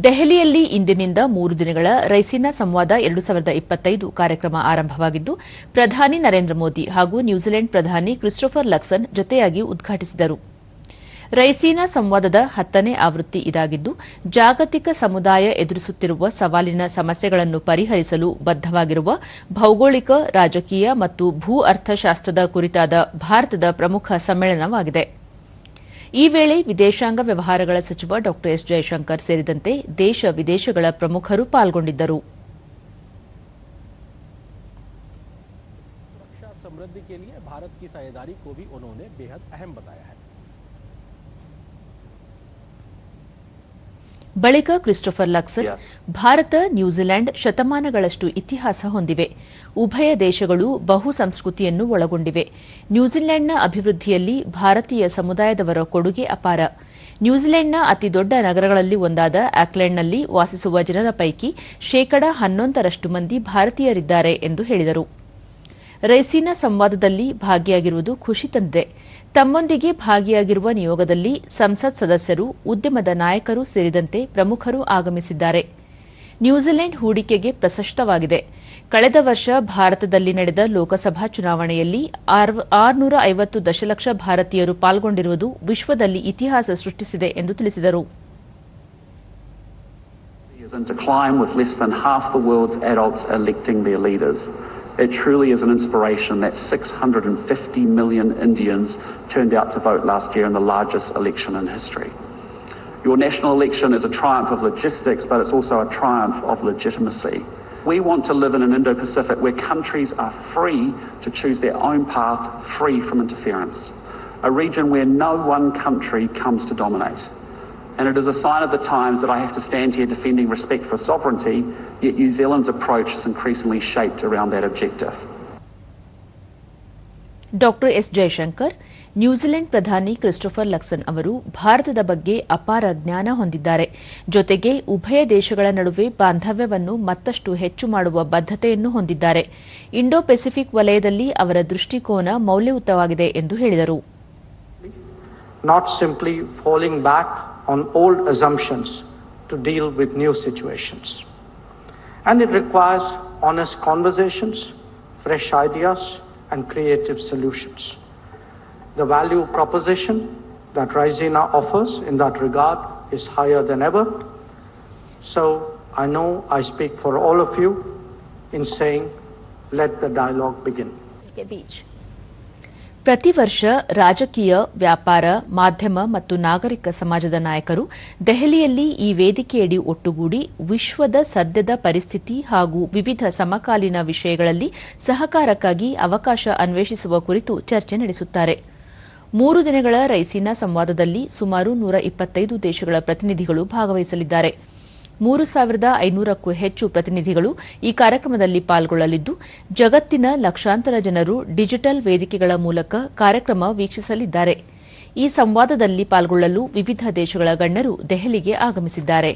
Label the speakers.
Speaker 1: ದೆಹಲಿಯಲ್ಲಿ ಇಂದಿನಿಂದ ಮೂರು ದಿನಗಳ ರೈಸಿನಾ ಸಂವಾದ ಎರಡು ಸಾವಿರದ ಇಪ್ಪತ್ತೈದು ಕಾರ್ಯಕ್ರಮ ಆರಂಭವಾಗಿದ್ದು, ಪ್ರಧಾನಿ ನರೇಂದ್ರ ಮೋದಿ ಹಾಗೂ ನ್ಯೂಜಿಲೆಂಡ್ ಪ್ರಧಾನಿ ಕ್ರಿಸ್ಟೋಫರ್ ಲಕ್ಸನ್ ಜೊತೆಯಾಗಿ ಉದ್ಘಾಟಿಸಿದರು. ರೈಸೀನಾ ಸಂವಾದದ ಹತ್ತನೇ ಆವೃತ್ತಿ ಇದಾಗಿದ್ದು, ಜಾಗತಿಕ ಸಮುದಾಯ ಎದುರಿಸುತ್ತಿರುವ ಸವಾಲಿನ ಸಮಸ್ಯೆಗಳನ್ನು ಪರಿಹರಿಸಲು ಬದ್ದವಾಗಿರುವ ಭೌಗೋಳಿಕ, ರಾಜಕೀಯ ಮತ್ತು ಭೂ ಅರ್ಥಶಾಸ್ತ್ರದ ಕುರಿತಾದ ಭಾರತದ ಪ್ರಮುಖ ಸಮ್ಮೇಳನವಾಗಿದೆ. ಈ ವೇಳೆ ವಿದೇಶಾಂಗ ವ್ಯವಹಾರಗಳ ಸಚಿವ ಡಾ ಎಸ್ ಜಯಶಂಕರ್ ಸೇರಿದಂತೆ ದೇಶ ವಿದೇಶಗಳ ಪ್ರಮುಖರು ಪಾಲ್ಗೊಂಡಿದ್ದರು
Speaker 2: सुरक्षा समृद्धि के लिए भारत की साझेदारी को भी उन्होंने बेहद अहम बताया है
Speaker 1: ಬಳಿಕ Christopher Luxon Bharat New Zealand ಶತಮಾನಗಳಷ್ಟು ಇತಿಹಾಸ ಹೊಂದಿವೆ. ಉಭಯ ದೇಶಗಳು ಬಹು ಸಂಸ್ಕೃತಿಯನ್ನು ಒಳಗೊಂಡಿವೆ. ನ್ಯೂಜಿಲೆಂಡ್ನ ಅಭಿವೃದ್ಧಿಯಲ್ಲಿ ಭಾರತೀಯ ಸಮುದಾಯದವರ ಕೊಡುಗೆ ಅಪಾರ. ನ್ಯೂಜಿಲೆಂಡ್ನ ಅತಿದೊಡ್ಡ ನಗರಗಳಲ್ಲಿ ಒಂದಾದ ಆಕ್ಲೆಂಡ್ನಲ್ಲಿ ವಾಸಿಸುವ ಜನರ ಪೈಕಿ ಶೇಕಡಾ ಹನ್ನೊಂದರಷ್ಟು ಮಂದಿ ಭಾರತೀಯರಿದ್ದಾರೆ ಎಂದು ಹೇಳಿದರು. ರೈಸಿನಾ ಸಂವಾದದಲ್ಲಿ ಭಾಗಿಯಾಗಿರುವುದು ಖುಷಿ ತಂದಿದೆ. ತಮ್ಮೊಂದಿಗೆ ಭಾಗಿಯಾಗಿರುವ ನಿಯೋಗದಲ್ಲಿ ಸಂಸತ್ ಸದಸ್ಯರು, ಉದ್ಯಮದ ನಾಯಕರು ಸೇರಿದಂತೆ ಪ್ರಮುಖರು ಆಗಮಿಸಿದ್ದಾರೆ. ನ್ಯೂಜಿಲೆಂಡ್ ಹೂಡಿಕೆಗೆ ಪ್ರಶಸ್ತವಾಗಿದೆ ಕಳೆದ ವರ್ಷ ಭಾರತದಲ್ಲಿ ನಡೆದ ಲೋಕಸಭಾ ಚುನಾವಣೆಯಲ್ಲಿ ಆರುನೂರ ಐವತ್ತು ದಶಲಕ್ಷ ಭಾರತೀಯರು ಪಾಲ್ಗೊಂಡಿರುವುದು ವಿಶ್ವದಲ್ಲಿ ಇತಿಹಾಸ ಸೃಷ್ಟಿಸಿದೆ ಎಂದು ತಿಳಿಸಿದರು.
Speaker 3: Is to decline with less than half the world's adults electing their leaders. It truly is an inspiration that 650 million Indians turned out to vote last year in the largest election in history. Your national election is a triumph of logistics, but it's also a triumph of legitimacy. We want to live in an Indo Pacific where countries are free to choose their own path, free from interference. A region where no one country comes to dominate. And it is a sign of the times that I have to stand here defending respect for sovereignty, yet New Zealand's approach is increasingly shaped around that objective.
Speaker 1: Dr S Jaishankar New Zealand ಪ್ರಧಾನಿ Christopher Luxon ಅವರು ಭಾರತದ ಬಗ್ಗೆ ಅಪಾರ ಜ್ಞಾನ ಹೊಂದಿದ್ದಾರೆ ಜೊತೆಗೆ ಉಭಯ ದೇಶಗಳ ನಡುವೆ ಬಾಂಧವ್ಯವನ್ನು ಮತ್ತಷ್ಟು ಹೆಚ್ಚು ಮಾಡುವ ಬದ್ಧತೆಯನ್ನು ಹೊಂದಿದ್ದಾರೆ ಇಂಡೋ ಪೆಸಿಫಿಕ್ ವಲಯದಲ್ಲಿ ಅವರ ದೃಷ್ಟಿಕೋನ ಮೌಲ್ಯಯುತವಾಗಿದೆ ಎಂದು ಹೇಳಿದರು
Speaker 4: on old assumptions to deal with new situations. And it requires honest conversations, fresh ideas, and creative solutions. The value proposition that Raisina offers in that regard is higher than ever. So I know I speak for all of you in saying, let the dialogue begin.
Speaker 1: ಪ್ರತಿ ವರ್ಷ ರಾಜಕೀಯ, ವ್ಯಾಪಾರ, ಮಾಧ್ಯಮ ಮತ್ತು ನಾಗರಿಕ ಸಮಾಜದ ನಾಯಕರು ದೆಹಲಿಯಲ್ಲಿ ಈ ವೇದಿಕೆಯಡಿ ಒಟ್ಟುಗೂಡಿ ವಿಶ್ವದ ಸದ್ಯದ ಪರಿಸ್ಥಿತಿ ಹಾಗೂ ವಿವಿಧ ಸಮಕಾಲೀನ ವಿಷಯಗಳಲ್ಲಿ ಸಹಕಾರಕ್ಕಾಗಿ ಅವಕಾಶ ಅನ್ವೇಷಿಸುವ ಕುರಿತು ಚರ್ಚೆ ನಡೆಸುತ್ತಾರೆ. ಮೂರು ದಿನಗಳ ರೈಸಿನಾ ಸಂವಾದದಲ್ಲಿ ಸುಮಾರು ನೂರ ಇಪ್ಪತ್ತೈದು ದೇಶಗಳ ಪ್ರತಿನಿಧಿಗಳು ಭಾಗವಹಿಸಲಿದ್ದಾರೆ. ಮೂರು ಸಾವಿರದ ಐನೂರಕ್ಕೂ ಹೆಚ್ಚು ಪ್ರತಿನಿಧಿಗಳು ಈ ಕಾರ್ಯಕ್ರಮದಲ್ಲಿ ಪಾಲ್ಗೊಳ್ಳಲಿದ್ದು, ಜಗತ್ತಿನ ಲಕ್ಷಾಂತರ ಜನರು ಡಿಜಿಟಲ್ ವೇದಿಕೆಗಳ ಮೂಲಕ ಕಾರ್ಯಕ್ರಮ ವೀಕ್ಷಿಸಲಿದ್ದಾರೆ. ಈ ಸಂವಾದದಲ್ಲಿ ಪಾಲ್ಗೊಳ್ಳಲು ವಿವಿಧ ದೇಶಗಳ ಗಣ್ಯರು ದೆಹಲಿಗೆ ಆಗಮಿಸಿದ್ದಾರೆ.